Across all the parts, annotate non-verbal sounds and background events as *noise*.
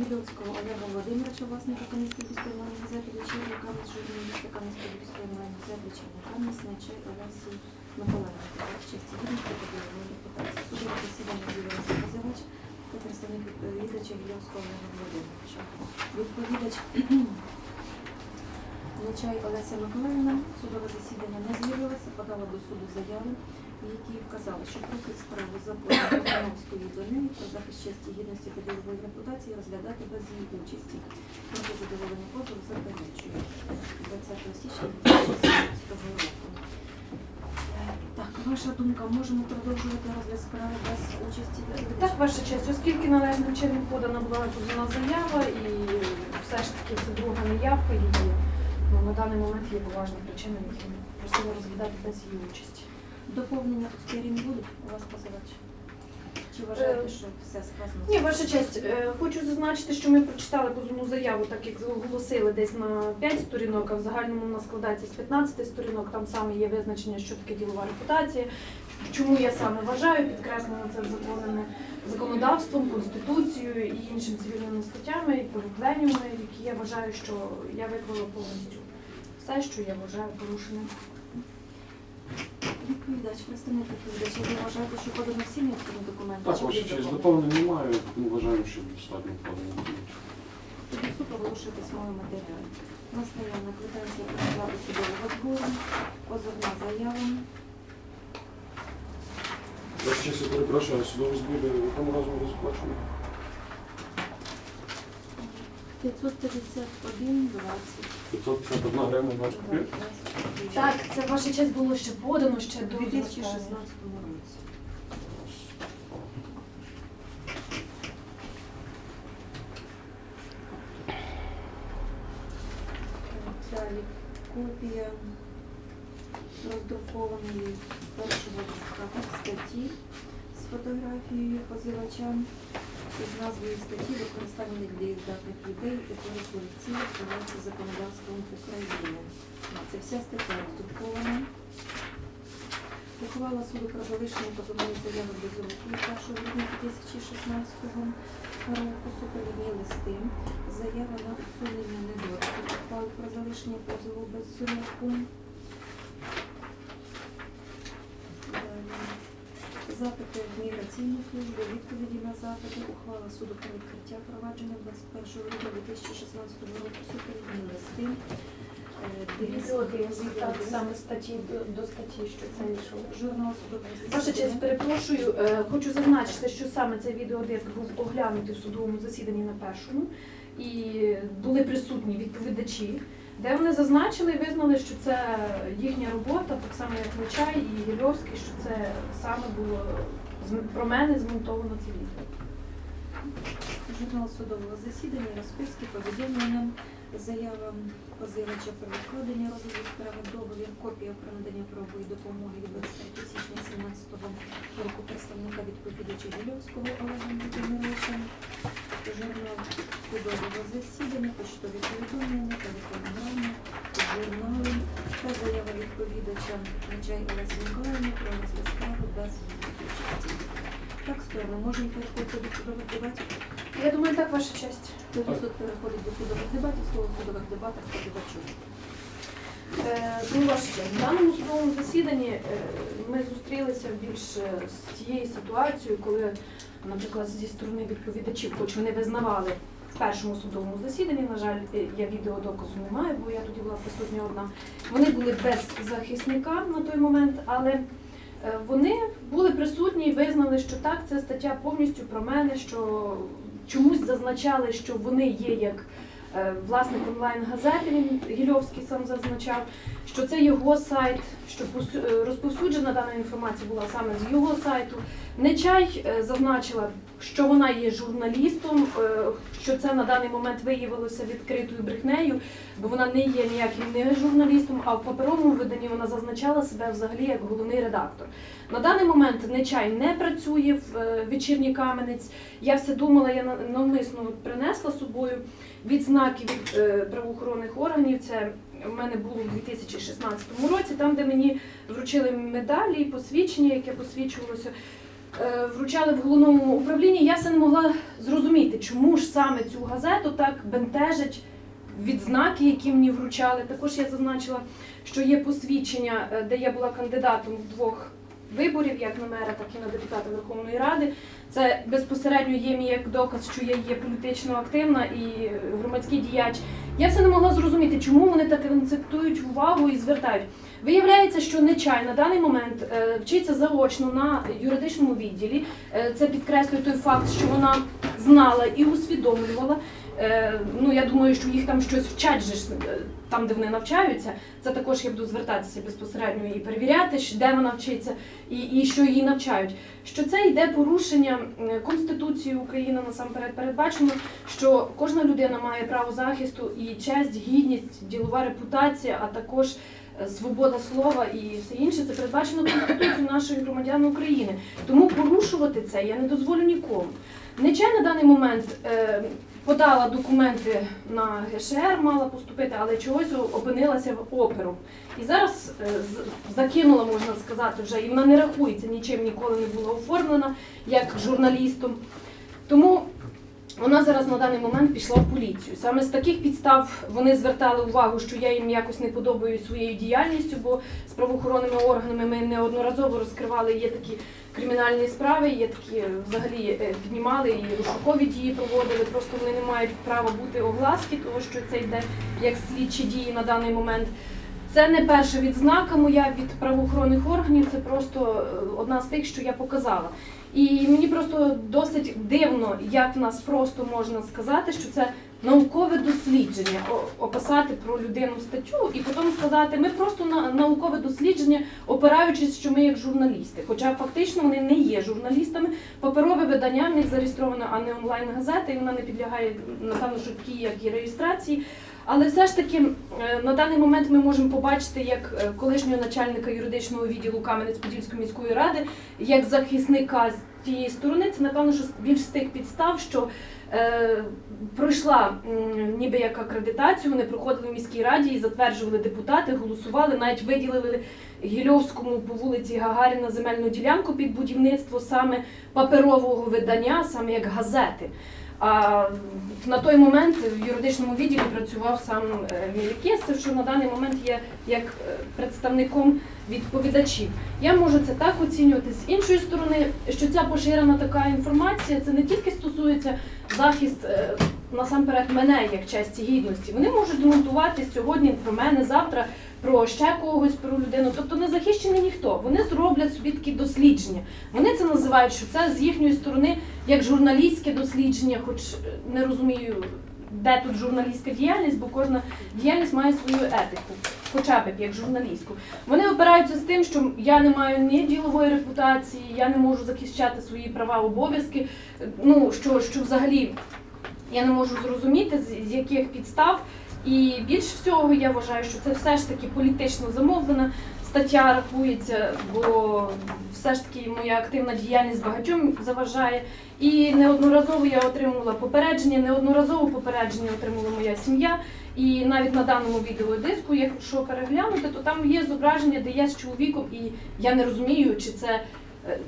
Гідовського Олега Володимировича, власника Кам'янської безпоймальної газети «Вечірня Кам'янськ», журналіста Кам'янської безпоймальної газети «Вечірня Кам'янськ», Нечай Олесі Миколаївни. Так, честі гідності та бойової репутації. Судове засідання з'явилася позивач та представник відповідача Гідовського Олега Володимировича. Відповідач Нечай Олеся Миколаївна судове засідання не з'явилася, подала до суду заяву, в якій вказала, що профіль справи закону Кохановської до неї про захист честі гідності та ділової репутації розглядати без її участі. Проти задоволення позову заперечує 20 січня 2017 року. Е, Так, ваша думка, можемо продовжувати розгляд справи без участі? Так, ваша честь, оскільки належним чином подана була позовна заява і все ж таки це друга неявка її, ну, на даний момент є поважні причини, які ми просили розглядати без її участі. Доповнення у сторін будуть у вас позивач? Чи вважаєте, Е, що все сказано? Ні, ваша честь, е, хочу зазначити, що ми прочитали позовну заяву, так як оголосили десь на 5 сторінок, а в загальному вона складається з 15 сторінок. Там саме є визначення, що таке ділова репутація. Чому я саме вважаю, підкреслено це законне законодавством, конституцією і іншими цивільними статтями і пленюми, які я вважаю, що я виклала повністю все, що я вважаю порушеним. Відповідач, представник відповідача, ви вважаєте, що подано всі необхідні документи? Так, є честь, доповнення? немає, тому вважаємо, що достатньо подано. Тоді суд оголошує письмовий матеріал. Настоянна квитанція про сплату судового збору, позовна заява. Ваша честь, я перепрошую, а судовий збір в якому буде сплачено? 551, 20. 551 гривня 20 копійок? Так, це ваша честь було ще подано ще У до 2016 зростання. році. Далі копія роздрукованої першого листка статті з фотографією позивача із назвою статті використання недієздатних людей корисливих цілей впливається законодавством України. Це вся стаття роздрукована. Ухвала суду про залишення позовної заяви без руки 1 грудня 2016 року супровідні листи, заява на усунення недоліків, ухвали про залишення позову без року. Далі. Запити в міграційну службу, відповіді на запити, ухвала суду про відкриття провадження 21 грудня 2016 року, супровідні листи. е, дивіться, Відеодиск, так, саме статті до, статті, що це йшов. Журнал Ваша честь, перепрошую, е, хочу зазначити, що саме цей відеодиск був оглянутий в судовому засіданні на першому, і були присутні відповідачі, де вони зазначили і визнали, що це їхня робота, так само як Нечай і Гільовський, що це саме було про мене змонтовано це відео. Журнал судового засідання, розписки, повідомлення, заява позивача про відкладення розгляду справи, договір, копія про надання правової допомоги від 23 січня 2017 року представника відповідача Гільовського Олега Володимировича, журнал судового засідання, почтові повідомлення, телефонограми, журнали та заява відповідача Нечай Олесі Миколаївни про розгляд справи без участі. Так, сторони, можемо переходити до судових дебатів. Я думаю, так, ваша честь. Тоді суд переходить до судових дебатів, слово в судових дебатах позивачу. Е, Ну, ваша честь, в даному судовому засіданні е, ми зустрілися більш е, з тією ситуацією, коли, наприклад, зі сторони відповідачів, хоч вони визнавали в першому судовому засіданні, на жаль, е, я відеодоказу не маю, бо я тоді була присутня одна. Вони були без захисника на той момент, але е, вони були присутні і визнали, що так, це стаття повністю про мене, що чомусь зазначали, що вони є як е, власник онлайн-газети, він Гільовський сам зазначав, що це його сайт, що розповсюджена дана інформація була саме з його сайту. Нечай зазначила, що вона є журналістом, е, що це на даний момент виявилося відкритою брехнею, бо вона не є ніяким не журналістом, а в паперовому виданні вона зазначала себе взагалі як головний редактор. На даний момент Нечай не працює в е, вечірній каменець. Я все думала, я на- навмисно принесла з собою відзнаки від е, правоохоронних органів. Це в мене було у 2016 році, там, де мені вручили медалі і посвідчення, яке посвідчувалося. Е, Вручали в головному управлінні, я все не могла зрозуміти, чому ж саме цю газету так бентежать відзнаки, які мені вручали. Також я зазначила, що є посвідчення, е, де я була кандидатом в двох виборів, як на мера, так і на депутата Верховної Ради. Це безпосередньо є мій як доказ, що я є політично активна і громадський діяч. Я все не могла зрозуміти, чому вони так акцентують увагу і звертають. Виявляється, що нечай на даний момент е, вчиться заочно на юридичному відділі. Е, Це підкреслює той факт, що вона знала і усвідомлювала. Е, Ну я думаю, що їх там щось вчать же там, де вони навчаються. Це також я буду звертатися безпосередньо і перевіряти, де вона вчиться і, і що її навчають. Що це йде порушення Конституції України насамперед передбачено, що кожна людина має право захисту і честь, гідність, ділова репутація, а також е, свобода слова і все інше. Це передбачено Конституцією нашої громадян України. Тому порушувати це я не дозволю нікому. Нечай на даний момент е, подала документи на ГШР, мала поступити, але чогось опинилася в оперу. І зараз е, закинула, можна сказати, вже і вона не рахується, нічим ніколи не була оформлена як журналістом. Тому вона зараз на даний момент пішла в поліцію. Саме з таких підстав вони звертали увагу, що я їм якось не подобаю своєю діяльністю, бо з правоохоронними органами ми неодноразово розкривали є такі кримінальні справи, є такі е, взагалі е, піднімали і розшукові дії проводили. Просто вони не мають права бути огласки, тому що це йде як слідчі дії на даний момент. Це не перша відзнака моя від правоохоронних органів, це просто е, одна з тих, що я показала. І мені просто досить дивно, як в нас просто можна сказати, що це наукове дослідження, описати про людину статтю і потім сказати, ми просто на наукове дослідження, опираючись, що ми як журналісти. Хоча фактично вони не є журналістами. Паперове видання в них зареєстровано, а не онлайн-газета, і вона не підлягає напевно, що такій, як і реєстрації. Але все ж таки е, на даний момент ми можемо побачити, як е, колишнього начальника юридичного відділу Кам'янець-Подільської міської ради, як захисника з тієї сторони, це напевно що більш з тих підстав, що пройшла ніби як акредитацію, вони проходили в міській раді і затверджували депутати, голосували, навіть виділили Гільовському по вулиці Гагаріна земельну ділянку під будівництво саме паперового видання, саме як газети. А на той момент в юридичному відділі працював сам е, Мілікєсов, що на даний момент є як е, представником відповідачів. Я можу це так оцінювати з іншої сторони, що ця поширена така інформація це не тільки стосується захист е, насамперед мене як честі гідності. Вони можуть змонтувати сьогодні про мене, завтра про ще когось про людину. Тобто не захищений ніхто. Вони зроблять собі такі дослідження. Вони це називають, що це з їхньої сторони як журналістське дослідження, хоч е, не розумію, де тут журналістська діяльність, бо кожна діяльність має свою етику, хоча б як журналістку. Вони опираються з тим, що я не маю ні ділової репутації, я не можу захищати свої права, обов'язки. е, Ну що, що взагалі я не можу зрозуміти, з, яких підстав. І більш всього я вважаю, що це все ж таки політично замовлена стаття рахується, бо все ж таки моя активна діяльність багатьом заважає. І неодноразово я отримувала попередження, неодноразово попередження отримала моя сім'я. І навіть на даному відеодиску, якщо переглянути, то там є зображення, де я з чоловіком, і я не розумію, чи це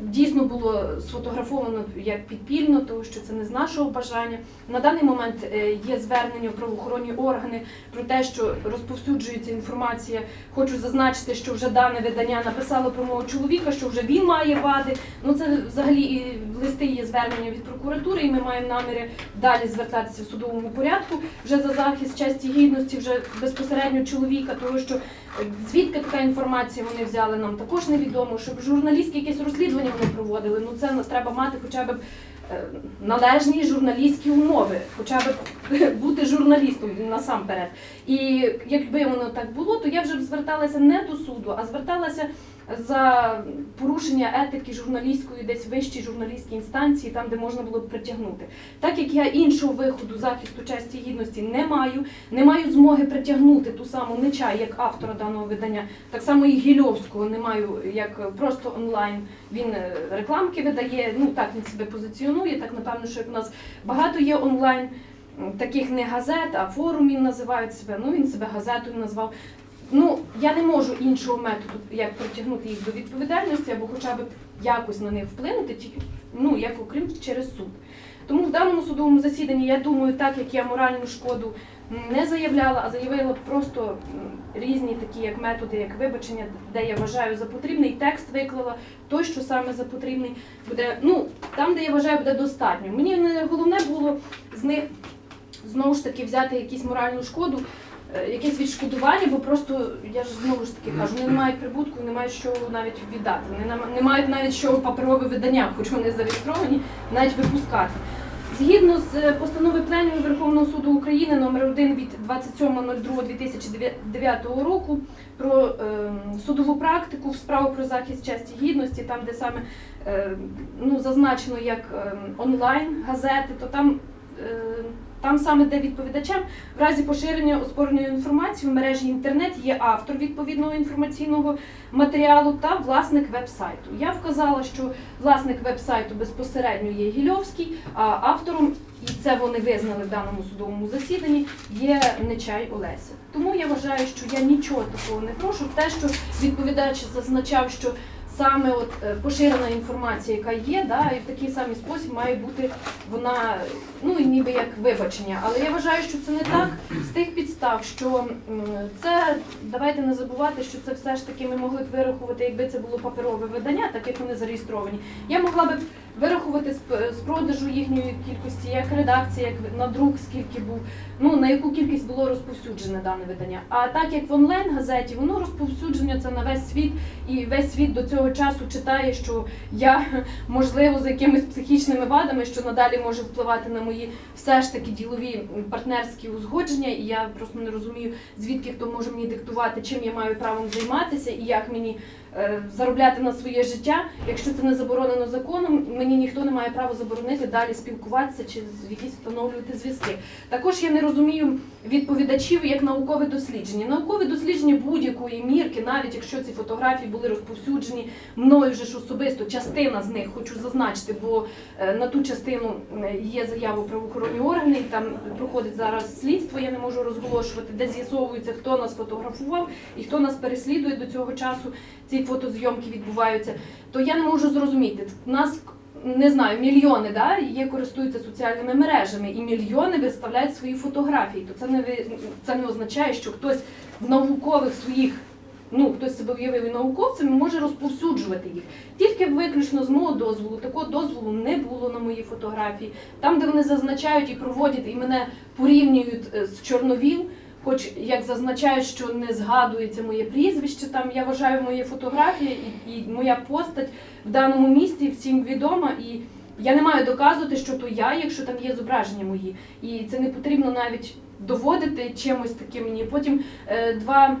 дійсно було сфотографовано як підпільно, тому що це не з нашого бажання. На даний момент е, є звернення в правоохоронні органи про те, що розповсюджується інформація. Хочу зазначити, що вже дане видання написало про мого чоловіка, що вже він має вади. Ну це взагалі і листи є звернення від прокуратури, і ми маємо наміри далі звертатися в судовому порядку вже за захист честі гідності, вже безпосередньо чоловіка, тому що е, звідки така інформація вони взяли, нам також невідомо. Щоб журналістські якесь розслідування вони проводили. Ну це треба мати хоча б е, належні журналістські умови, хоча б *laughs* бути журналістом насамперед. І якби воно так було, то я вже б зверталася не до суду, а зверталася за порушення етики журналістської, десь вищій журналістській інстанції, там де можна було б притягнути. Так як я іншого виходу захисту честі гідності не маю, не маю змоги притягнути ту саму Нечай як автора даного видання, так само і Гільовського не маю як просто онлайн. Він е, рекламки видає, ну так він себе позиціонує, так напевно, що як у нас багато є онлайн таких не газет, а форумів називають себе. Ну він себе газетою назвав. Ну я не можу іншого методу, як притягнути їх до відповідальності або хоча б якось на них вплинути, тільки ну як окрім через суд. Тому в даному судовому засіданні я думаю, так як я моральну шкоду не заявляла, а заявила просто різні такі як методи, як вибачення, де я вважаю за потрібний текст виклала, той, що саме за потрібний буде. Ну там, де я вважаю, буде достатньо. Мені не головне було з них знову ж таки взяти якусь моральну шкоду. Е, Якесь відшкодування, бо просто я ж знову ж таки кажу, вони не мають прибутку, не мають що навіть віддати. Вони не мають навіть що паперове видання, хоч вони зареєстровані, навіть випускати. Згідно з е, постанови Пленуму Верховного суду України номер 1 від 27.02.2009 року про е, судову практику в справу про захист честі гідності, там де саме е, ну, зазначено як е, онлайн газети, то там. Там саме де відповідачем в разі поширення оспореної інформації в мережі інтернет є автор відповідного інформаційного матеріалу та власник веб-сайту. Я вказала, що власник веб-сайту безпосередньо є Гільовський, а автором, і це вони визнали в даному судовому засіданні, є Нечай Олеся. Тому я вважаю, що я нічого такого не прошу. Те, що відповідач зазначав, що саме от е, поширена інформація, яка є, да, і в такий самий спосіб має бути вона, ну і ніби як вибачення. Але я вважаю, що це не так з тих підстав, що це давайте не забувати, що це все ж таки ми могли б вирахувати, якби це було паперове видання, так як вони зареєстровані. Я могла б вирахувати з, продажу їхньої кількості, як редакція, як на друк, скільки був, ну на яку кількість було розповсюджене дане видання. А так як в онлайн газеті воно розповсюдження це на весь світ, і весь світ до цього часу читає, що я можливо за якимись психічними вадами, що надалі може впливати на мої все ж таки ділові партнерські узгодження, і я просто не розумію, звідки хто може мені диктувати, чим я маю правом займатися і як мені заробляти на своє життя. Якщо це не заборонено законом, мені ніхто не має права заборонити далі спілкуватися чи якісь встановлювати зв'язки. Також я не розумію відповідачів як наукове дослідження. Наукове дослідження будь-якої мірки, навіть якщо ці фотографії були розповсюджені мною вже ж особисто, частина з них хочу зазначити, бо е, на ту частину е, є заява правоохоронні органи, там проходить зараз слідство, я не можу розголошувати, де з'ясовується, хто нас фотографував і хто нас переслідує до цього часу. Ці фотозйомки відбуваються. То я не можу зрозуміти. У Нас не знаю, мільйони да, є користуються соціальними мережами, і мільйони виставляють свої фотографії. То це не це не означає, що хтось в наукових своїх. Ну, хтось себе уявив і науковцем може розповсюджувати їх. Тільки виключно з мого дозволу. Такого дозволу не було на мої фотографії. Там, де вони зазначають і проводять, і мене порівнюють е, з Чорновіл, хоч як зазначають, що не згадується моє прізвище, там я вважаю моє фотографія і, і моя постать в даному місті всім відома. І я не маю доказувати, що то я, якщо там є зображення мої. І це не потрібно навіть доводити чимось таким мені. Потім е, два.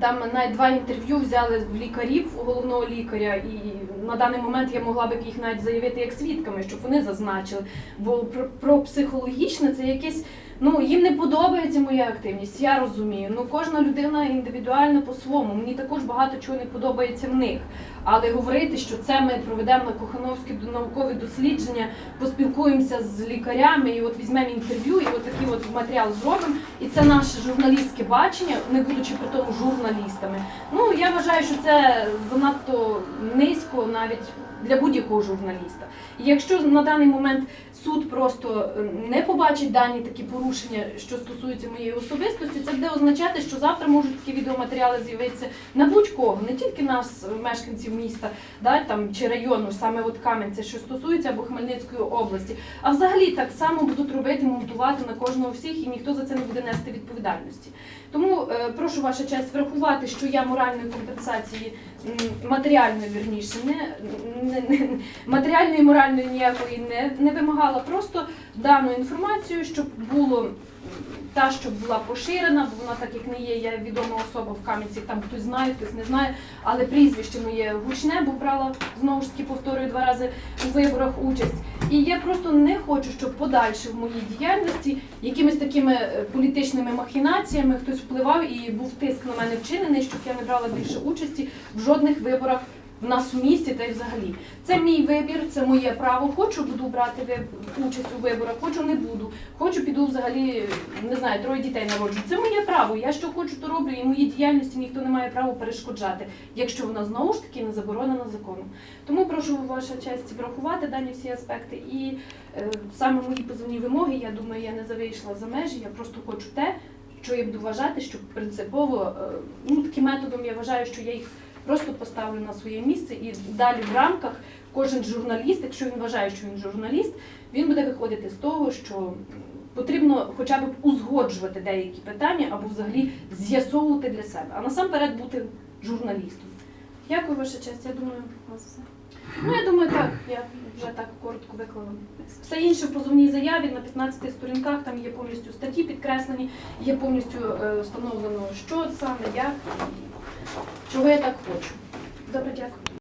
Там навіть два інтерв'ю взяли в лікарів головного лікаря, і на даний момент я могла б їх навіть заявити як свідками, щоб вони зазначили. Бо про, про психологічне це якесь. Ну їм не подобається моя активність, я розумію. Ну кожна людина індивідуальна по-своєму. Мені також багато чого не подобається в них. Але говорити, що це ми проведемо на Кохановські наукові дослідження, поспілкуємося з лікарями, і от візьмемо інтерв'ю, і от такий от матеріал зробимо. І це наше журналістське бачення, не будучи при тому журналістами. Ну я вважаю, що це занадто низько навіть для будь-якого журналіста. І якщо на даний момент суд просто е, не побачить дані такі порушення, що стосуються моєї особистості, це буде означати, що завтра можуть такі відеоматеріали з'явитися на будь-кого, не тільки нас, е, мешканців міста, да, там чи району, саме от Кам'янця, що стосується або Хмельницької області. А взагалі так само будуть робити, монтувати на кожного всіх, і ніхто за це не буде нести відповідальності. Тому е, прошу ваша честь врахувати, що я моральної компенсації матеріальної вірніше, не, не, не матеріальної і моральної ніякої не, не вимагала. Просто дану інформацію, щоб було та, щоб була поширена, бо вона так як не є, я відома особа в Кам'янці, там хтось знає, хтось не знає, але прізвище моє гучне, бо брала знову ж таки повторюю два рази у виборах участь. І я просто не хочу, щоб подальше в моїй діяльності якимись такими е, політичними махінаціями хтось впливав і був тиск на мене вчинений, щоб я не брала більше участі в жодних виборах в нас в місті та й взагалі. Це мій вибір, це моє право. Хочу буду брати участь у виборах, хочу не буду. Хочу піду взагалі, не знаю, троє дітей народжу. Це моє право. Я що хочу, то роблю, і моїй діяльності ніхто не має права перешкоджати, якщо вона знову ж таки не заборонена законом. Тому прошу ваша честь врахувати дані всі аспекти. І е, саме мої позовні вимоги, я думаю, я не завийшла за межі. Я просто хочу те, що я буду вважати, що принципово е, ну таким методом я вважаю, що я їх просто поставлю на своє місце і далі в рамках кожен журналіст, якщо він вважає, що він журналіст, він буде виходити з того, що потрібно хоча б узгоджувати деякі питання або взагалі з'ясовувати для себе, а насамперед бути журналістом. Дякую, ваша честь. Я думаю, у вас все. Ну, я думаю, так, я вже так коротко виклала. Все інше в позовній заяві на 15 сторінках там є повністю статті підкреслені, є повністю е, встановлено, що саме, як, чого я так хочу. Добре, дякую.